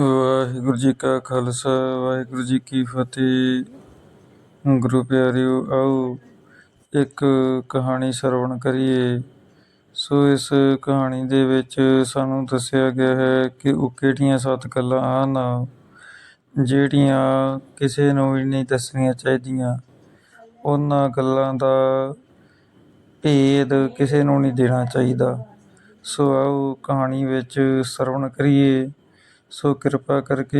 ਵਾਹਿਗੁਰੂ ਜੀ ਕਾ ਖਾਲਸਾ, ਵਾਹਿਗੁਰੂ ਜੀ ਕੀ ਫਤਿਹ। ਗੁਰੂ ਪਿਆਰਿਓ, ਆਓ ਇੱਕ ਕਹਾਣੀ ਸਰਵਣ ਕਰੀਏ। ਸੋ ਇਸ ਕਹਾਣੀ ਦੇ ਵਿੱਚ ਸਾਨੂੰ ਦੱਸਿਆ ਗਿਆ ਹੈ ਕਿ ਉਹ ਕਿਹੜੀਆਂ ਸੱਤ ਗੱਲਾਂ ਹਨ ਜਿਹੜੀਆਂ ਕਿਸੇ ਨੂੰ ਵੀ ਨਹੀਂ ਦੱਸਣੀਆਂ ਚਾਹੀਦੀਆਂ। ਉਹਨਾਂ ਗੱਲਾਂ ਦਾ ਭੇਦ ਕਿਸੇ ਨੂੰ ਨਹੀਂ ਦੇਣਾ ਚਾਹੀਦਾ। ਸੋ ਆਓ ਕਹਾਣੀ ਵਿੱਚ ਸਰਵਣ ਕਰੀਏ। ਸੋ ਕਿਰਪਾ ਕਰਕੇ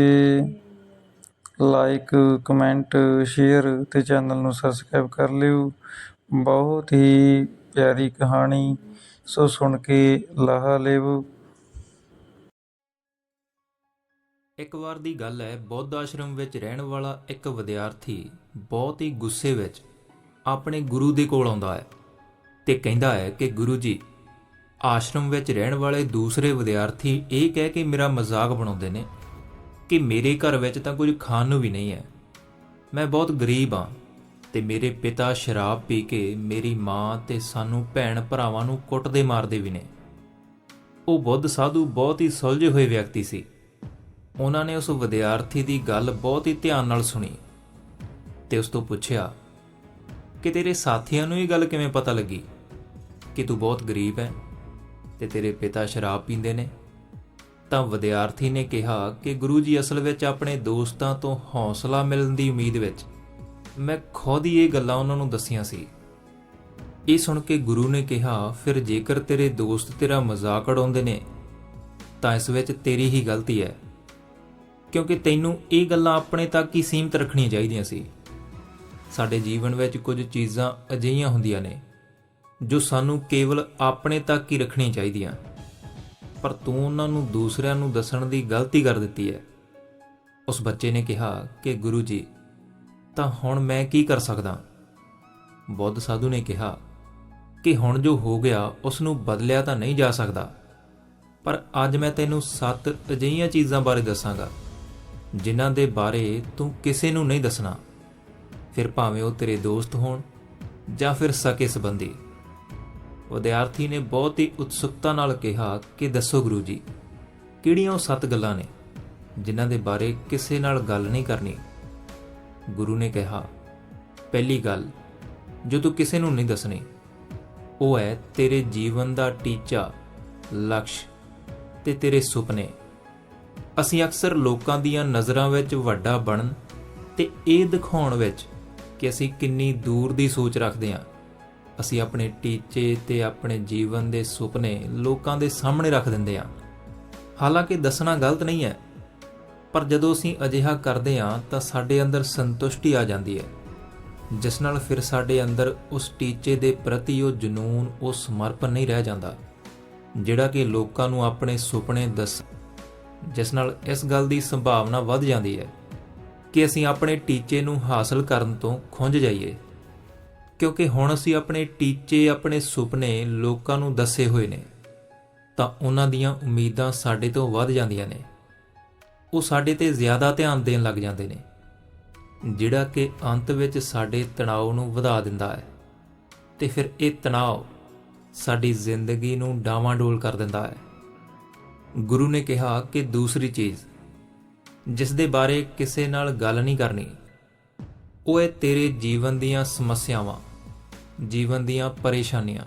ਲਾਈਕ ਕਮੈਂਟ ਸ਼ੇਅਰ ਤੇ ਚੈਨਲ ਨੂੰ ਸਬਸਕ੍ਰਾਈਬ ਕਰ ਲਿਓ। ਬਹੁਤ ਹੀ ਪਿਆਰੀ ਕਹਾਣੀ, ਸੋ ਸੁਣ ਕੇ ਲਾਹਾ ਲਿਓ ਇੱਕ ਵਾਰ ਦੀ ਗੱਲ ਹੈ, ਬੌਧ ਆਸ਼ਰਮ ਵਿੱਚ ਰਹਿਣ ਵਾਲਾ ਇੱਕ ਵਿਦਿਆਰਥੀ ਬਹੁਤ ਹੀ ਗੁੱਸੇ ਵਿੱਚ ਆਪਣੇ ਗੁਰੂ ਦੇ ਕੋਲ ਆਉਂਦਾ ਹੈ ਤੇ ਕਹਿੰਦਾ ਹੈ ਕਿ ਗੁਰੂ ਜੀ ਆਸ਼ਰਮ ਵਿੱਚ ਰਹਿਣ ਵਾਲੇ ਦੂਸਰੇ ਵਿਦਿਆਰਥੀ ਇਹ ਕਹਿ ਕੇ ਮੇਰਾ ਮਜ਼ਾਕ ਬਣਾਉਂਦੇ ਨੇ ਕਿ ਮੇਰੇ ਘਰ ਵਿੱਚ ਤਾਂ ਕੁਝ ਖਾਣ ਨੂੰ ਵੀ ਨਹੀਂ ਹੈ। ਮੈਂ ਬਹੁਤ ਗਰੀਬ ਹਾਂ ਤੇ ਮੇਰੇ ਪਿਤਾ ਸ਼ਰਾਬ ਪੀ ਕੇ ਮੇਰੀ ਮਾਂ ਤੇ ਸਾਨੂੰ ਭੈਣ ਭਰਾਵਾਂ ਨੂੰ ਕੁੱਟਦੇ ਮਾਰਦੇ ਵੀ ਨੇ। ਉਹ ਬੁੱਧ ਸਾਧੂ ਬਹੁਤ ਹੀ ਸੁਲਝੇ ਹੋਏ ਵਿਅਕਤੀ ਸੀ। ਉਹਨਾਂ ਨੇ ਉਸ ਵਿਦਿਆਰਥੀ ਦੀ ਗੱਲ ਬਹੁਤ ਹੀ ਧਿਆਨ ਨਾਲ ਸੁਣੀ ਤੇ ਉਸ ਤੋਂ ਪੁੱਛਿਆ ਕਿ ਤੇਰੇ ਸਾਥੀਆਂ ਨੂੰ ਇਹ ਗੱਲ ਕਿਵੇਂ ਪਤਾ ਲੱਗੀ ਕਿ ਤੂੰ ਬਹੁਤ ਗਰੀਬ ਹੈ? ਤੇ ਤੇਰੇ ਪਿਤਾ ਸ਼ਰਾਬ ਪੀਂਦੇ ਨੇ? ਤਾਂ ਵਿਦਿਆਰਥੀ ਨੇ ਕਿਹਾ ਕਿ ਗੁਰੂ ਜੀ ਅਸਲ ਵਿੱਚ ਆਪਣੇ ਦੋਸਤਾਂ ਤੋਂ ਹੌਸਲਾ ਮਿਲਣ ਦੀ ਉਮੀਦ ਵਿੱਚ ਮੈਂ ਖੁਦ ਹੀ ਇਹ ਗੱਲਾਂ ਉਹਨਾਂ ਨੂੰ ਦੱਸੀਆਂ ਸੀ। ਇਹ ਸੁਣ ਕੇ ਗੁਰੂ ਨੇ ਕਿਹਾ, ਫਿਰ ਜੇਕਰ ਤੇਰੇ ਦੋਸਤ ਤੇਰਾ ਮਜ਼ਾਕ ਉਡਾਉਂਦੇ ਨੇ, ਤਾਂ ਇਸ ਵਿੱਚ ਤੇਰੀ ਹੀ ਗਲਤੀ ਹੈ। ਕਿਉਂਕਿ ਤੈਨੂੰ ਇਹ ਗੱਲਾਂ ਆਪਣੇ ਤੱਕ ਹੀ ਸੀਮਤ ਰੱਖਣੀਆਂ ਚਾਹੀਦੀਆਂ ਸੀ। ਸਾਡੇ ਜੀਵਨ ਵਿੱਚ ਕੁਝ ਚੀਜ਼ਾਂ ਅਜਿਹੀਆਂ ਹੁੰਦੀਆਂ ਨੇ ਜੋ ਸਾਨੂੰ ਕੇਵਲ ਆਪਣੇ ਤੱਕ ਹੀ ਰੱਖਣੀ ਚਾਹੀਦੀਆਂ। ਪਰ ਤੂੰ ਉਹਨਾਂ ਨੂੰ ਦੂਸਰਿਆਂ ਨੂੰ ਦੱਸਣ ਦੀ ਗਲਤੀ ਕਰ ਦਿੱਤੀ ਹੈ। ਉਸ ਬੱਚੇ ਨੇ ਕਿਹਾ ਕਿ, ਗੁਰੂ ਜੀ, ਤਾਂ ਹੁਣ ਮੈਂ ਕੀ ਕਰ ਸਕਦਾ? ਬੁੱਧ ਸਾਧੂ ਨੇ ਕਿਹਾ ਕਿ, ਹੁਣ ਜੋ ਹੋ ਗਿਆ, ਉਸ ਨੂੰ ਬਦਲਿਆ ਤਾਂ ਨਹੀਂ ਜਾ ਸਕਦਾ। ਪਰ ਅੱਜ ਮੈਂ ਤੈਨੂੰ ਸੱਤ ਅਜਿਹੀਆਂ ਚੀਜ਼ਾਂ ਬਾਰੇ ਦੱਸਾਂਗਾ, ਜਿਨ੍ਹਾਂ ਦੇ ਬਾਰੇ ਤੂੰ ਕਿਸੇ ਨੂੰ ਨਹੀਂ ਦੱਸਣਾ। ਫਿਰ ਭਾਵੇਂ ਉਹ ਤੇਰੇ ਦੋਸਤ ਹੋਣ ਜਾਂ ਫਿਰ ਸਕੇ ਸੰਬੰਧੀ। ਵਿਦਿਆਰਥੀ ਨੇ ਬਹੁਤ ਹੀ ਉਤਸੁਕਤਾ ਨਾਲ ਕਿਹਾ ਕਿ ਦੱਸੋ ਗੁਰੂ ਜੀ, ਕਿਹੜੀਆਂ ਉਹ ਸੱਤ ਗੱਲਾਂ ਨੇ ਜਿਨ੍ਹਾਂ ਦੇ ਬਾਰੇ ਕਿਸੇ ਨਾਲ ਗੱਲ ਨਹੀਂ ਕਰਨੀ? ਗੁਰੂ ਨੇ ਕਿਹਾ, ਪਹਿਲੀ ਗੱਲ, ਜੋ ਤੂੰ ਕਿਸੇ ਨੂੰ ਨਹੀਂ ਦੱਸਣੀ, ਉਹ ਹੈ ਤੇਰੇ ਜੀਵਨ ਦਾ ਟੀਚਾ, ਲਕਸ਼ ਤੇ ਤੇਰੇ ਸੁਪਨੇ। ਅਸੀਂ ਅਕਸਰ ਲੋਕਾਂ ਦੀਆਂ ਨਜ਼ਰਾਂ ਵਿੱਚ ਵੱਡਾ ਬਣਨ ਤੇ ਇਹ ਦਿਖਾਉਣ ਵਿੱਚ ਕਿ ਅਸੀਂ ਕਿੰਨੀ ਦੂਰ ਦੀ ਸੋਚ ਰੱਖਦੇ ਹਾਂ। ਅਸੀਂ ਆਪਣੇ ਟੀਚੇ ਤੇ ਆਪਣੇ ਜੀਵਨ ਦੇ ਸੁਪਨੇ ਲੋਕਾਂ ਦੇ ਸਾਹਮਣੇ ਰੱਖ ਦਿੰਦੇ ਹਾਂ। ਹਾਲਾਂਕਿ ਦੱਸਣਾ ਗਲਤ ਨਹੀਂ ਹੈ, ਪਰ ਜਦੋਂ ਅਸੀਂ ਅਜਿਹਾ ਕਰਦੇ ਹਾਂ ਤਾਂ ਸਾਡੇ ਅੰਦਰ ਸੰਤੁਸ਼ਟੀ ਆ ਜਾਂਦੀ ਹੈ, ਜਿਸ ਨਾਲ ਫਿਰ ਸਾਡੇ ਅੰਦਰ ਉਸ ਟੀਚੇ ਦੇ ਪ੍ਰਤੀ ਉਹ ਜਨੂਨ, ਉਹ ਸਮਰਪਣ ਨਹੀਂ ਰਹਿ ਜਾਂਦਾ, ਜਿਹੜਾ ਕਿ ਲੋਕਾਂ ਨੂੰ ਆਪਣੇ ਸੁਪਨੇ ਦੱਸ ਜਿਸ ਨਾਲ ਇਸ ਗੱਲ ਦੀ ਸੰਭਾਵਨਾ ਵੱਧ ਜਾਂਦੀ ਹੈ ਕਿ ਅਸੀਂ ਆਪਣੇ ਟੀਚੇ ਨੂੰ ਹਾਸਲ ਕਰਨ ਤੋਂ ਖੁੰਝ ਜਾਈਏ। ਕਿਉਂਕਿ ਹੁਣ ਅਸੀਂ ਆਪਣੇ ਟੀਚੇ, ਆਪਣੇ ਸੁਪਨੇ ਲੋਕਾਂ ਨੂੰ ਦੱਸੇ ਹੋਏ ਨੇ, ਤਾਂ ਉਹਨਾਂ ਦੀਆਂ ਉਮੀਦਾਂ ਸਾਡੇ ਤੋਂ ਵੱਧ ਜਾਂਦੀਆਂ ਨੇ। ਉਹ ਸਾਡੇ ਤੇ ਜ਼ਿਆਦਾ ਧਿਆਨ ਦੇਣ ਲੱਗ ਜਾਂਦੇ ਨੇ, ਜਿਹੜਾ ਕਿ ਅੰਤ ਵਿੱਚ ਸਾਡੇ ਤਣਾਅ ਨੂੰ ਵਧਾ ਦਿੰਦਾ ਹੈ, ਤੇ ਫਿਰ ਇਹ ਤਣਾਅ ਸਾਡੀ ਜ਼ਿੰਦਗੀ ਨੂੰ ਡਾਵਾਂਡੋਲ ਕਰ ਦਿੰਦਾ ਹੈ। ਗੁਰੂ ਨੇ ਕਿਹਾ ਕਿ ਦੂਸਰੀ ਚੀਜ਼, ਜਿਸ ਦੇ ਬਾਰੇ ਕਿਸੇ ਨਾਲ ਗੱਲ ਨਹੀਂ ਕਰਨੀ, ਉਹ ਹੈ ਤੇਰੇ ਜੀਵਨ ਦੀਆਂ ਸਮੱਸਿਆਵਾਂ। ਜੀਵਨ ਦੀਆਂ ਪਰੇਸ਼ਾਨੀਆਂ।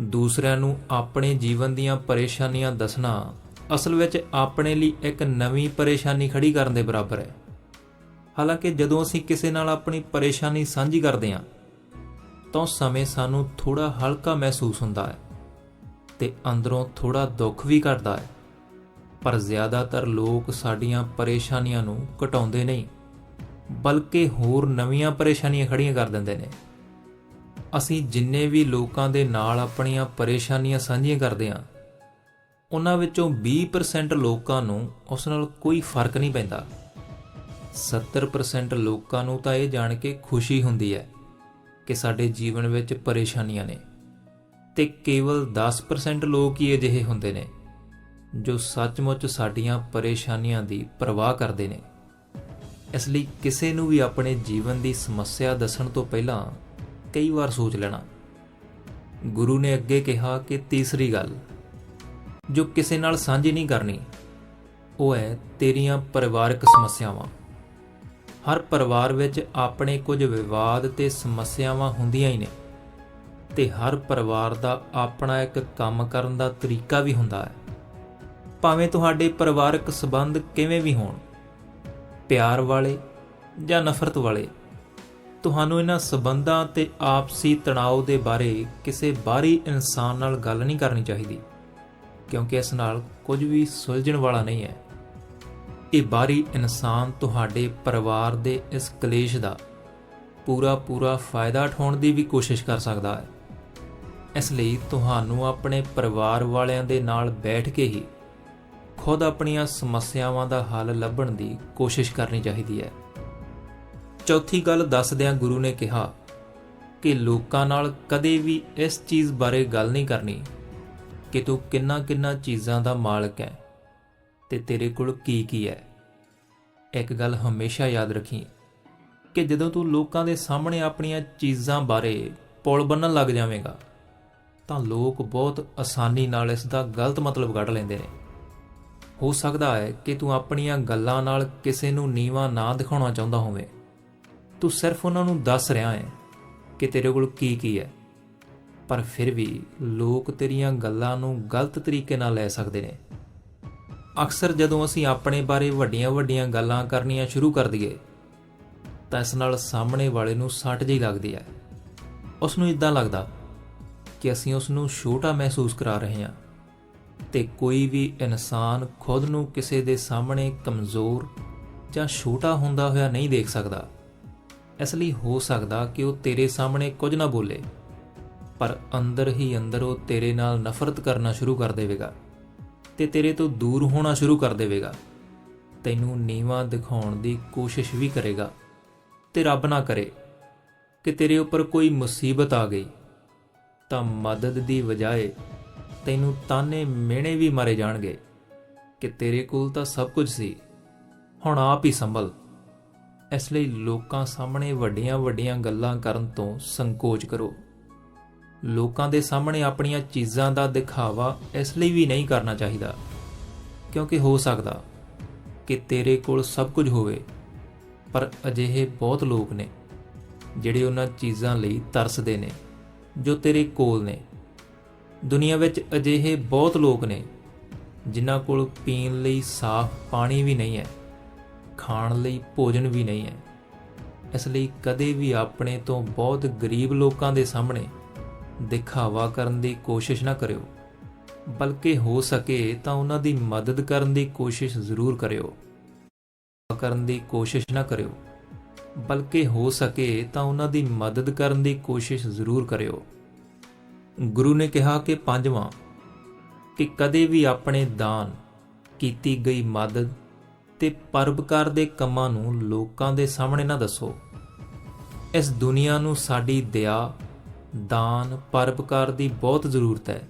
ਦੂਸਰਿਆਂ ਨੂੰ ਆਪਣੇ ਜੀਵਨ ਦੀਆਂ ਪਰੇਸ਼ਾਨੀਆਂ ਦੱਸਣਾ ਅਸਲ ਵਿੱਚ ਆਪਣੇ ਲਈ ਇੱਕ ਨਵੀਂ ਪਰੇਸ਼ਾਨੀ ਖੜੀ ਕਰਨ ਦੇ ਬਰਾਬਰ ਹੈ। ਹਾਲਾਂਕਿ ਜਦੋਂ ਅਸੀਂ ਕਿਸੇ ਨਾਲ ਆਪਣੀ ਪਰੇਸ਼ਾਨੀ ਸਾਂਝੀ ਕਰਦੇ ਹਾਂ, ਤਾਂ ਉਸ ਸਮੇਂ ਸਾਨੂੰ ਥੋੜਾ ਹਲਕਾ ਮਹਿਸੂਸ ਹੁੰਦਾ ਹੈ ਤੇ ਅੰਦਰੋਂ ਥੋੜਾ ਦੁੱਖ ਵੀ ਘਟਦਾ ਹੈ। ਪਰ ਜ਼ਿਆਦਾਤਰ ਲੋਕ ਸਾਡੀਆਂ ਪਰੇਸ਼ਾਨੀਆਂ ਨੂੰ ਘਟਾਉਂਦੇ ਨਹੀਂ, ਬਲਕਿ ਹੋਰ ਨਵੀਆਂ ਪਰੇਸ਼ਾਨੀਆਂ ਖੜੀਆਂ ਕਰ ਦਿੰਦੇ ਨੇ। ਅਸੀਂ ਜਿੰਨੇ ਵੀ ਲੋਕਾਂ ਦੇ ਨਾਲ ਆਪਣੀਆਂ ਪਰੇਸ਼ਾਨੀਆਂ ਸਾਂਝੀਆਂ ਕਰਦੇ ਹਾਂ, ਉਹਨਾਂ ਵਿੱਚੋਂ 20% ਲੋਕਾਂ ਨੂੰ ਉਸ ਨਾਲ ਕੋਈ ਫ਼ਰਕ ਨਹੀਂ ਪੈਂਦਾ। 70% ਲੋਕਾਂ ਨੂੰ ਤਾਂ ਇਹ ਜਾਣ ਕੇ ਖੁਸ਼ੀ ਹੁੰਦੀ ਹੈ ਕਿ ਸਾਡੇ ਜੀਵਨ ਵਿੱਚ ਪਰੇਸ਼ਾਨੀਆਂ ਨੇ ਤੇ ਕੇਵਲ 10% ਲੋਕ ਹੀ ਅਜਿਹੇ ਹੁੰਦੇ ਨੇ ਜੋ ਸੱਚਮੁੱਚ ਸਾਡੀਆਂ ਪਰੇਸ਼ਾਨੀਆਂ ਦੀ ਪਰਵਾਹ ਕਰਦੇ ਨੇ। ਇਸ ਲਈ ਕਿਸੇ ਨੂੰ ਵੀ ਆਪਣੇ ਜੀਵਨ ਦੀ ਸਮੱਸਿਆ ਦੱਸਣ ਤੋਂ ਪਹਿਲਾਂ ਕਈ ਵਾਰ ਸੋਚ ਲੈਣਾ। ਗੁਰੂ ਨੇ ਅੱਗੇ ਕਿਹਾ ਕਿ ਤੀਸਰੀ ਗੱਲ ਜੋ ਕਿਸੇ ਨਾਲ ਸਾਂਝੀ ਨਹੀਂ ਕਰਨੀ, ਉਹ ਹੈ ਤੇਰੀਆਂ ਪਰਿਵਾਰਕ ਸਮੱਸਿਆਵਾਂ। ਹਰ ਪਰਿਵਾਰ ਵਿੱਚ ਆਪਣੇ ਕੁਝ ਵਿਵਾਦ ਤੇ ਸਮੱਸਿਆਵਾਂ ਹੁੰਦੀਆਂ ਹੀ ਨੇ ਤੇ ਹਰ ਪਰਿਵਾਰ ਦਾ ਆਪਣਾ ਇੱਕ ਕੰਮ ਕਰਨ ਦਾ ਤਰੀਕਾ ਵੀ ਹੁੰਦਾ ਹੈ। ਭਾਵੇਂ ਤੁਹਾਡੇ ਪਰਿਵਾਰਕ ਸਬੰਧ ਕਿਵੇਂ ਵੀ ਹੋਣ, ਪਿਆਰ ਵਾਲੇ ਜਾਂ ਨਫ਼ਰਤ ਵਾਲੇ ਤੁਹਾਨੂੰ ਇਹਨਾਂ ਸਬੰਧਾਂ ਤੇ ਆਪਸੀ ਤਣਾਅ ਦੇ ਬਾਰੇ ਕਿਸੇ ਬਾਹਰੀ ਇਨਸਾਨ ਨਾਲ ਗੱਲ ਨਹੀਂ ਕਰਨੀ ਚਾਹੀਦੀ, ਕਿਉਂਕਿ ਇਸ ਨਾਲ ਕੁਝ ਵੀ ਸੁਲਝਣ ਵਾਲਾ ਨਹੀਂ ਹੈ। ਇਹ ਬਾਹਰੀ ਇਨਸਾਨ ਤੁਹਾਡੇ ਪਰਿਵਾਰ ਦੇ ਇਸ ਕਲੇਸ਼ ਦਾ ਪੂਰਾ ਪੂਰਾ ਫਾਇਦਾ ਉਠਾਉਣ ਦੀ ਵੀ ਕੋਸ਼ਿਸ਼ ਕਰ ਸਕਦਾ ਹੈ। ਇਸ ਲਈ ਤੁਹਾਨੂੰ ਆਪਣੇ ਪਰਿਵਾਰ ਵਾਲਿਆਂ ਦੇ ਨਾਲ ਬੈਠ ਕੇ ਹੀ ਖੁਦ ਆਪਣੀਆਂ ਸਮੱਸਿਆਵਾਂ ਦਾ ਹੱਲ ਲੱਭਣ ਦੀ ਕੋਸ਼ਿਸ਼ ਕਰਨੀ ਚਾਹੀਦੀ ਹੈ। ਚੌਥੀ ਗੱਲ ਦੱਸਦਿਆਂ ਗੁਰੂ ਨੇ ਕਿਹਾ ਕਿ ਲੋਕਾਂ ਨਾਲ ਕਦੇ ਵੀ ਇਸ ਚੀਜ਼ ਬਾਰੇ ਗੱਲ ਨਹੀਂ ਕਰਨੀ ਕਿ ਤੂੰ ਕਿੰਨਾ ਕਿੰਨਾ ਚੀਜ਼ਾਂ ਦਾ ਮਾਲਕ ਹੈ ਤੇ ਤੇਰੇ ਕੋਲ ਕੀ ਕੀ ਹੈ। ਇੱਕ ਗੱਲ ਹਮੇਸ਼ਾ ਯਾਦ ਰੱਖੀ ਕਿ ਜਦੋਂ ਤੂੰ ਲੋਕਾਂ ਦੇ ਸਾਹਮਣੇ ਆਪਣੀਆਂ ਚੀਜ਼ਾਂ ਬਾਰੇ ਪੁਲ ਬੰਨਣ ਲੱਗ ਜਾਵੇਂਗਾ, ਤਾਂ ਲੋਕ ਬਹੁਤ ਆਸਾਨੀ ਨਾਲ ਇਸ ਦਾ ਗਲਤ ਮਤਲਬ ਕੱਢ ਲੈਂਦੇ ਨੇ। ਹੋ ਸਕਦਾ ਹੈ ਕਿ ਤੂੰ ਆਪਣੀਆਂ ਗੱਲਾਂ ਨਾਲ ਕਿਸੇ ਨੂੰ ਨੀਵਾ ਨਾ ਦਿਖਾਉਣਾ ਚਾਹੁੰਦਾ ਹੋਵੇਂ। ਤੂੰ ਸਿਰਫ ਉਹਨਾਂ ਨੂੰ ਦੱਸ ਰਿਹਾ ਹੈ ਕਿ ਤੇਰੇ ਕੋਲ ਕੀ ਕੀ ਹੈ। ਪਰ ਫਿਰ ਵੀ ਲੋਕ ਤੇਰੀਆਂ ਗੱਲਾਂ ਨੂੰ ਗਲਤ ਤਰੀਕੇ ਨਾਲ ਲੈ ਸਕਦੇ ਨੇ। ਅਕਸਰ ਜਦੋਂ ਅਸੀਂ ਆਪਣੇ ਬਾਰੇ ਵੱਡੀਆਂ-ਵੱਡੀਆਂ ਗੱਲਾਂ ਕਰਨੀਆਂ ਸ਼ੁਰੂ ਕਰ ਦਈਏ, ਤਾਂ ਇਸ ਨਾਲ ਸਾਹਮਣੇ ਵਾਲੇ ਨੂੰ ਸੱਟ ਜਿਹੀ ਲੱਗਦੀ ਹੈ। ਉਸ ਨੂੰ ਇਦਾਂ ਲੱਗਦਾ ਕਿ ਅਸੀਂ ਉਸ ਨੂੰ ਛੋਟਾ ਮਹਿਸੂਸ ਕਰਾ ਰਹੇ ਹਾਂ ਤੇ ਕੋਈ ਵੀ ਇਨਸਾਨ ਖੁਦ ਨੂੰ ਕਿਸੇ ਦੇ ਸਾਹਮਣੇ ਕਮਜ਼ੋਰ ਜਾਂ ਛੋਟਾ ਹੁੰਦਾ ਹੋਇਆ ਨਹੀਂ ਦੇਖ ਸਕਦਾ। ਇਸ ਲਈ ਹੋ ਸਕਦਾ ਕਿ ਉਹ ਤੇਰੇ ਸਾਹਮਣੇ ਕੁਝ ਨਾ ਬੋਲੇ, ਪਰ ਅੰਦਰ ਹੀ ਅੰਦਰ ਉਹ ਤੇਰੇ ਨਾਲ ਨਫ਼ਰਤ ਕਰਨਾ ਸ਼ੁਰੂ ਕਰ ਦੇਵੇਗਾ ਤੇ ਤੇਰੇ ਤੋਂ ਦੂਰ ਹੋਣਾ ਸ਼ੁਰੂ ਕਰ ਦੇਵੇਗਾ। ਤੈਨੂੰ ਨੀਵਾਂ ਦਿਖਾਉਣ ਦੀ ਕੋਸ਼ਿਸ਼ ਵੀ ਕਰੇਗਾ ਤੇ ਰੱਬ ਨਾ ਕਰੇ ਕਿ ਤੇਰੇ ਉੱਪਰ ਕੋਈ ਮੁਸੀਬਤ ਆ ਗਈ। ਤਾਂ ਮਦਦ ਦੀ ਬਜਾਏ ਤੈਨੂੰ ਤਾਨੇ ਮਿਹਣੇ ਵੀ ਮਾਰੇ ਜਾਣਗੇ ਕਿ ਤੇਰੇ ਕੋਲ ਤਾਂ ਸਭ ਕੁਝ ਸੀ, ਹੁਣ ਆਪ ਹੀ ਸੰਭਲ। ਇਸ ਲਈ ਲੋਕਾਂ ਸਾਹਮਣੇ ਵੱਡੀਆਂ-ਵੱਡੀਆਂ ਗੱਲਾਂ ਕਰਨ ਤੋਂ ਸੰਕੋਚ ਕਰੋ। ਲੋਕਾਂ ਦੇ ਸਾਹਮਣੇ ਆਪਣੀਆਂ ਚੀਜ਼ਾਂ ਦਾ ਦਿਖਾਵਾ ਇਸ ਲਈ ਵੀ ਨਹੀਂ ਕਰਨਾ ਚਾਹੀਦਾ, ਕਿਉਂਕਿ ਹੋ ਸਕਦਾ ਕਿ ਤੇਰੇ ਕੋਲ ਸਭ ਕੁਝ ਹੋਵੇ, ਪਰ ਅਜਿਹੇ ਬਹੁਤ ਲੋਕ ਨੇ ਜਿਹੜੇ ਉਹਨਾਂ ਚੀਜ਼ਾਂ ਲਈ ਤਰਸਦੇ ਨੇ, ਜੋ ਤੇਰੇ ਕੋਲ ਨੇ। ਦੁਨੀਆ ਵਿੱਚ ਅਜਿਹੇ ਬਹੁਤ ਲੋਕ ਨੇ ਜਿਨ੍ਹਾਂ ਕੋਲ ਪੀਣ ਲਈ ਸਾਫ਼ ਪਾਣੀ ਵੀ ਨਹੀਂ ਹੈ। ਖਾਣ ਲਈ ਭੋਜਨ ਵੀ ਨਹੀਂ ਹੈ। ਇਸ ਲਈ ਕਦੇ ਵੀ ਆਪਣੇ ਤੋਂ ਬਹੁਤ ਗਰੀਬ ਲੋਕਾਂ ਦੇ ਸਾਹਮਣੇ ਦਿਖਾਵਾ ਕਰਨ ਦੀ ਕੋਸ਼ਿਸ਼ ਨਾ ਕਰਿਓ। ਬਲਕਿ ਹੋ ਸਕੇ ਤਾਂ ਉਹਨਾਂ ਦੀ ਮਦਦ ਕਰਨ ਦੀ ਕੋਸ਼ਿਸ਼ ਜ਼ਰੂਰ ਕਰਿਓ। ਕਰਨ ਦੀ ਕੋਸ਼ਿਸ਼ ਨਾ ਕਰਿਓ। ਬਲਕਿ ਹੋ ਸਕੇ ਤਾਂ ਉਹਨਾਂ ਦੀ ਮਦਦ ਕਰਨ ਦੀ ਕੋਸ਼ਿਸ਼ ਜ਼ਰੂਰ ਕਰਿਓ। ਗੁਰੂ ਨੇ ਕਿਹਾ ਕਿ ਪੰਜਵਾਂ, ਕਿ ਕਦੇ ਵੀ ਆਪਣੇ ਦਾਨ ਕੀਤੀ ਗਈ ਮਦਦ ਤੇ ਪਰਉਪਕਾਰ ਦੇ ਕੰਮਾਂ ਨੂੰ ਲੋਕਾਂ ਦੇ ਸਾਹਮਣੇ ਨਾ ਦੱਸੋ। ਇਸ ਦੁਨੀਆ ਨੂੰ ਸਾਡੀ ਦਇਆ, ਦਾਨ, ਪਰਉਪਕਾਰ ਦੀ ਬਹੁਤ ਜ਼ਰੂਰਤ ਹੈ।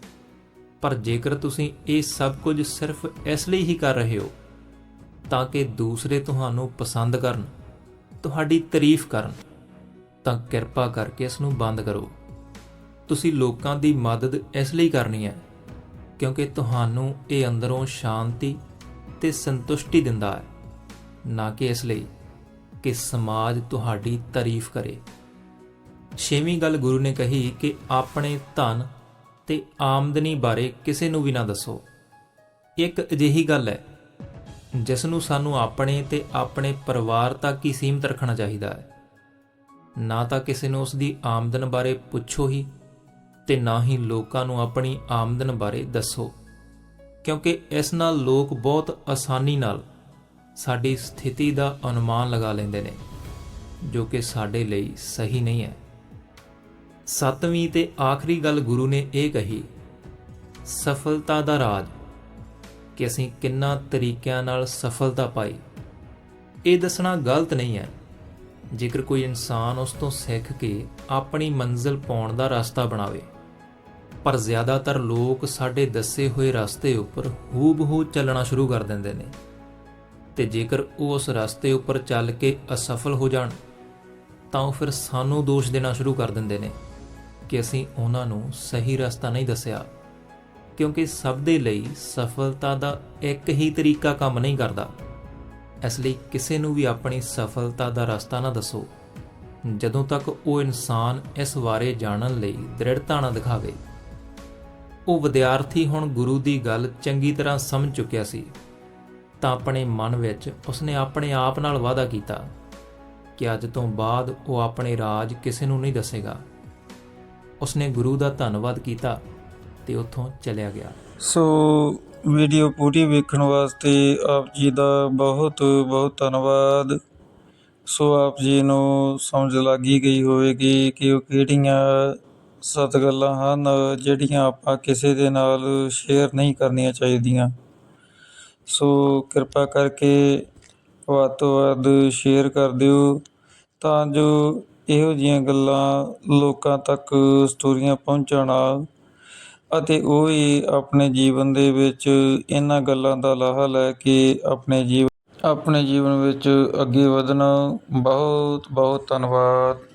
ਪਰ ਜੇਕਰ ਤੁਸੀਂ ਇਹ ਸਭ ਕੁਝ ਸਿਰਫ ਇਸ ਲਈ ਹੀ ਕਰ ਰਹੇ ਹੋ, ਤਾਂ ਕਿ ਦੂਸਰੇ ਤੁਹਾਨੂੰ ਪਸੰਦ ਕਰਨ, ਤੁਹਾਡੀ ਤਾਰੀਫ ਕਰਨ, ਤਾਂ ਕਿਰਪਾ ਕਰਕੇ ਇਸ ਨੂੰ ਬੰਦ ਕਰੋ। ਤੁਸੀਂ ਲੋਕਾਂ ਦੀ ਮਦਦ ਇਸ ਲਈ ਕਰਨੀ ਹੈ, ਕਿਉਂਕਿ ਤੁਹਾਨੂੰ ਇਹ ਅੰਦਰੋਂ ਸ਼ਾਂਤੀ ਤੇ ਸੰਤੁਸ਼ਟੀ ਦਿੰਦਾ ਹੈ, ਨਾ ਕਿ ਇਸ ਲਈ ਕਿ ਸਮਾਜ ਤੁਹਾਡੀ ਤਾਰੀਫ ਕਰੇ। ਛੇਵੀਂ ਗੱਲ ਗੁਰੂ ਨੇ ਕਹੀ ਕਿ ਆਪਣੇ ਧਨ ਤੇ ਆਮਦਨੀ ਬਾਰੇ ਕਿਸੇ ਨੂੰ ਵੀ ਨਾ ਦੱਸੋ। ਇੱਕ ਅਜਿਹੀ ਗੱਲ ਹੈ, ਜਿਸ ਨੂੰ ਸਾਨੂੰ ਆਪਣੇ ਤੇ ਆਪਣੇ ਪਰਿਵਾਰ ਤੱਕ ਹੀ ਸੀਮਤ ਰੱਖਣਾ ਚਾਹੀਦਾ ਹੈ। ਨਾ ਤਾਂ ਕਿਸੇ ਨੂੰ ਉਸ ਦੀ ਆਮਦਨ ਬਾਰੇ ਪੁੱਛੋ ਹੀ ਤੇ ਨਾ ਹੀ ਲੋਕਾਂ ਨੂੰ ਆਪਣੀ ਆਮਦਨ ਬਾਰੇ ਦੱਸੋ। ਕਿਉਂਕਿ ਇਸ ਨਾਲ ਲੋਕ ਬਹੁਤ ਆਸਾਨੀ ਨਾਲ ਸਾਡੀ ਸਥਿਤੀ ਦਾ ਅਨੁਮਾਨ ਲਗਾ ਲੈਂਦੇ ਨੇ, ਜੋ ਕਿ ਸਾਡੇ ਲਈ ਸਹੀ ਨਹੀਂ ਹੈ। ਸੱਤਵੀਂ ਤੇ ਆਖਰੀ ਗੱਲ ਗੁਰੂ ਨੇ ਇਹ ਕਹੀ, ਸਫਲਤਾ ਦਾ ਰਾਜ, ਕਿ ਅਸੀਂ ਕਿੰਨਾ ਤਰੀਕਿਆਂ ਨਾਲ ਸਫਲਤਾ ਪਾਈ। ਇਹ ਦੱਸਣਾ ਗਲਤ ਨਹੀਂ ਹੈ। ਜੇਕਰ ਕੋਈ ਇਨਸਾਨ ਉਸ ਤੋਂ ਸਿੱਖ ਕੇ ਆਪਣੀ ਮੰਜ਼ਿਲ ਪਾਉਣ ਦਾ ਰਸਤਾ ਬਣਾਵੇ ਪਰ ਜ਼ਿਆਦਾਤਰ ਲੋਕ ਸਾਡੇ ਦੱਸੇ ਹੋਏ ਰਸਤੇ ਉੱਪਰ ਹੂਬਹੂ ਚੱਲਣਾ ਸ਼ੁਰੂ ਕਰ ਦਿੰਦੇ ਨੇ। ਤੇ ਜੇਕਰ ਉਹ ਉਸ ਰਸਤੇ ਉੱਪਰ ਚੱਲ ਕੇ ਅਸਫਲ ਹੋ ਜਾਣ, ਤਾਂ ਉਹ ਫਿਰ ਸਾਨੂੰ ਦੋਸ਼ ਦੇਣਾ ਸ਼ੁਰੂ ਕਰ ਦਿੰਦੇ ਨੇ ਕਿ ਅਸੀਂ ਉਹਨਾਂ ਨੂੰ ਸਹੀ ਰਸਤਾ ਨਹੀਂ ਦੱਸਿਆ। ਕਿਉਂਕਿ ਸਭ ਦੇ ਲਈ ਸਫਲਤਾ ਦਾ ਇੱਕ ਹੀ ਤਰੀਕਾ ਕੰਮ ਨਹੀਂ ਕਰਦਾ। ਇਸ ਲਈ ਕਿਸੇ ਨੂੰ ਵੀ ਆਪਣੀ ਸਫਲਤਾ ਦਾ ਰਸਤਾ ਨਾ ਦੱਸੋ। ਜਦੋਂ ਤੱਕ ਉਹ ਇਨਸਾਨ ਇਸ ਬਾਰੇ ਜਾਣਨ ਲਈ ਦ੍ਰਿੜਤਾ ਨਾ ਦਿਖਾਵੇ। ਉਹ ਵਿਦਿਆਰਥੀ ਹੁਣ ਗੁਰੂ ਦੀ ਗੱਲ ਚੰਗੀ ਤਰ੍ਹਾਂ ਸਮਝ ਚੁੱਕਿਆ ਸੀ। ਤਾਂ ਆਪਣੇ ਮਨ ਵਿੱਚ ਉਸਨੇ ਆਪਣੇ ਆਪ ਨਾਲ ਵਾਅਦਾ ਕੀਤਾ ਕਿ ਅੱਜ ਤੋਂ ਬਾਅਦ ਉਹ ਆਪਣੇ ਰਾਜ ਕਿਸੇ ਨੂੰ ਨਹੀਂ ਦੱਸੇਗਾ। ਉਸਨੇ ਗੁਰੂ ਦਾ ਧੰਨਵਾਦ ਕੀਤਾ ਤੇ ਉੱਥੋਂ ਚਲਿਆ ਗਿਆ। ਸੋ ਵੀਡੀਓ ਪੂਰੀ ਵੇਖਣ ਵਾਸਤੇ ਆਪ ਜੀ ਦਾ ਬਹੁਤ ਬਹੁਤ ਧੰਨਵਾਦ। ਸੋ ਆਪ ਜੀ ਨੂੰ ਸਮਝ ਲੱਗੀ ਗਈ ਹੋਵੇਗੀ ਕਿ ਉਹ ਕਿਹੜੀਆਂ ਸਤ ਗੱਲਾਂ ਹਨ, ਜਿਹੜੀਆਂ ਆਪਾਂ ਕਿਸੇ ਦੇ ਨਾਲ ਸ਼ੇਅਰ ਨਹੀਂ ਕਰਨੀਆਂ ਚਾਹੀਦੀਆਂ। ਸੋ ਕਿਰਪਾ ਕਰਕੇ ਵੱਧ ਤੋਂ ਵੱਧ ਸ਼ੇਅਰ ਕਰ ਦਿਓ, ਤਾਂ ਜੋ ਇਹੋ ਜਿਹੀਆਂ ਗੱਲਾਂ ਲੋਕਾਂ ਤੱਕ ਸਟੋਰੀਆਂ ਪਹੁੰਚਾਉਣਾ ਅਤੇ ਉਹ ਵੀ ਆਪਣੇ ਜੀਵਨ ਦੇ ਵਿੱਚ ਇਹਨਾਂ ਗੱਲਾਂ ਦਾ ਲਾਹਾ ਲੈ ਕੇ ਆਪਣੇ ਜੀਵ, ਆਪਣੇ ਜੀਵਨ ਵਿੱਚ ਅੱਗੇ ਵਧਣ। ਬਹੁਤ ਬਹੁਤ ਧੰਨਵਾਦ।